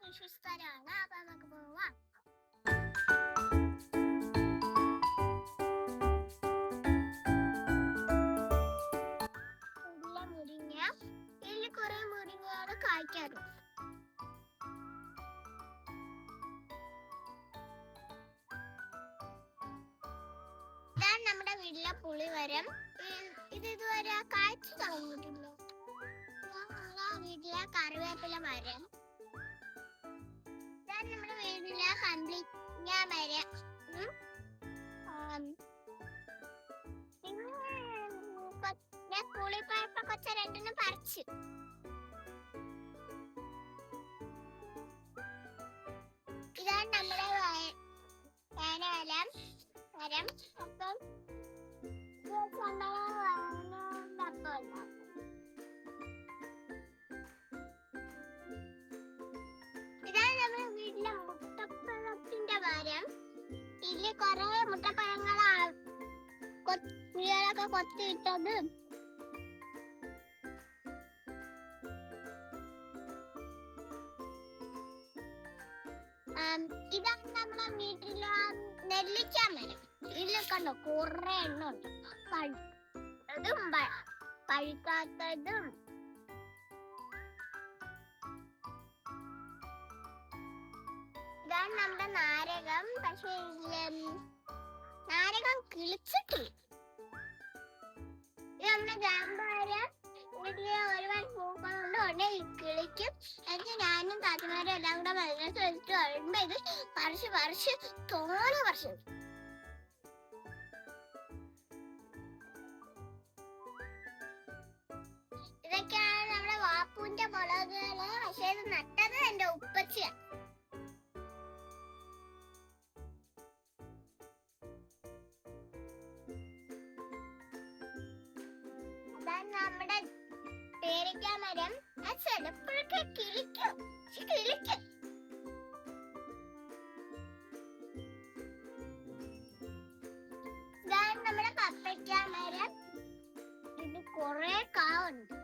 വിശ്വസ്തരാണ് അപ്പൊ നമുക്ക് പോവാം. മുരിങ്ങ. ഇതിൽ കുറെ മുരിങ്ങയാണ് കായ്ക്കാറുണ്ട്. ഇതാണ് നമ്മുടെ വീട്ടിലെ പുളിവരം. ഇത് ഇതുവരെ കായ്ച്ചു തുടങ്ങിയിട്ടില്ല വീട്ടിലെ കറിവേപ്പില മരം. ഇതാണ് നമ്മുടെ വീട്ടിലെ കമ്പിളിങ്ങ മരം. ഞാൻ സ്കൂളിൽ പോയപ്പോ കൊച്ച രണ്ടെണ്ണം പറിച്ചു. ഇതാണ് നമ്മുടെ വേനവലം മരം. അപ്പം കൊറേ മുട്ടപ്പഴങ്ങളാ കുട്ടികളൊക്കെ കൊത്തിയിട്ടത്. ഇതാണ് നമ്മുടെ വീട്ടിലെ നെല്ലിക്ക മരം ഇതിൽ കണ്ടോ കുറെ എണ്ണ ഉണ്ട്. പഴുത്തതും പഴുക്കാത്തതും നമ്മുടെ നാരകം പക്ഷെ നാരകം കിളിച്ചിട്ടില്ല. നമ്മുടെ വീട്ടിൽ ഒരുപാട് ഉടനെ കിളിക്കും. എന്നിട്ട് ഞാനും താത്തമാരും എല്ലാം കൂടെ വെള്ളത്തിൽ വെച്ചിട്ട് വരുമ്പോ ഇത് പറിച്ച് പറിച്ച് തോനെ പറിച്ചു ഇതൊക്കെയാണ് പേരയ്ക്ക മരം അത് ചിലപ്പോഴൊക്കെ കിളിക്കും. കിളിക്കും. നമ്മുടെ പപ്പയ്ക്ക മരം ഇത് കൊറേ കാവുണ്ട്.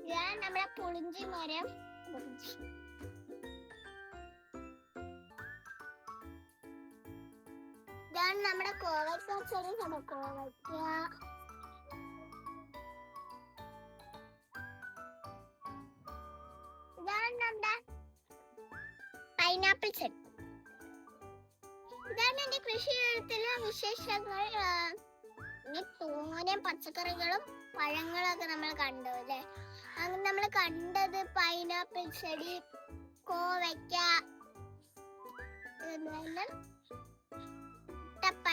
ഇതാണ് നമ്മുടെ പുളിഞ്ചി മരം. പുളിഞ്ചി. നമ്മുടെ കോവയ്ക്ക ചെടി കണ്ടോ കോവയ്ക്ക നമ്മുടെ പൈനാപ്പിൾ ചെടി. ഇതാണ് എന്റെ കൃഷിയിടത്തിലെ വിശേഷങ്ങൾ. ഇനി പച്ചക്കറികളും പഴങ്ങളും ഒക്കെ നമ്മൾ കണ്ടു അല്ലേ? അങ്ങനെ നമ്മൾ കണ്ടത് പൈനാപ്പിൾ ചെടി കോവയ്ക്ക ഇതുപോലെ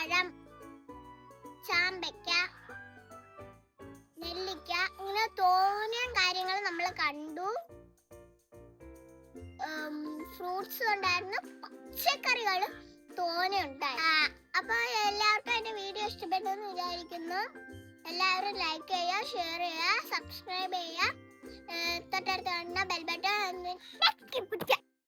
മുട്ടപ്പഴം ചാമ്പയ്ക്ക നെല്ലിക്ക ഇങ്ങനെ തോന്നിയ കാര്യങ്ങൾ നമ്മൾ കണ്ടു. ഫ്രൂട്ട്സ് ഉണ്ടായിരുന്നു പച്ചക്കറികൾ തോനെ ഉണ്ടായി അപ്പോൾ അപ്പൊ എല്ലാവർക്കും എന്റെ വീഡിയോ ഇഷ്ടപ്പെട്ടെന്ന് വിചാരിക്കുന്നു. എല്ലാവരും ലൈക്ക് ചെയ്യുക ഷെയർ ചെയ്യുക സബ്സ്ക്രൈബ് ചെയ്യുക. തൊട്ടടുത്ത് കാണുന്ന ബെൽ ബട്ടൺ പിടിക്കുക.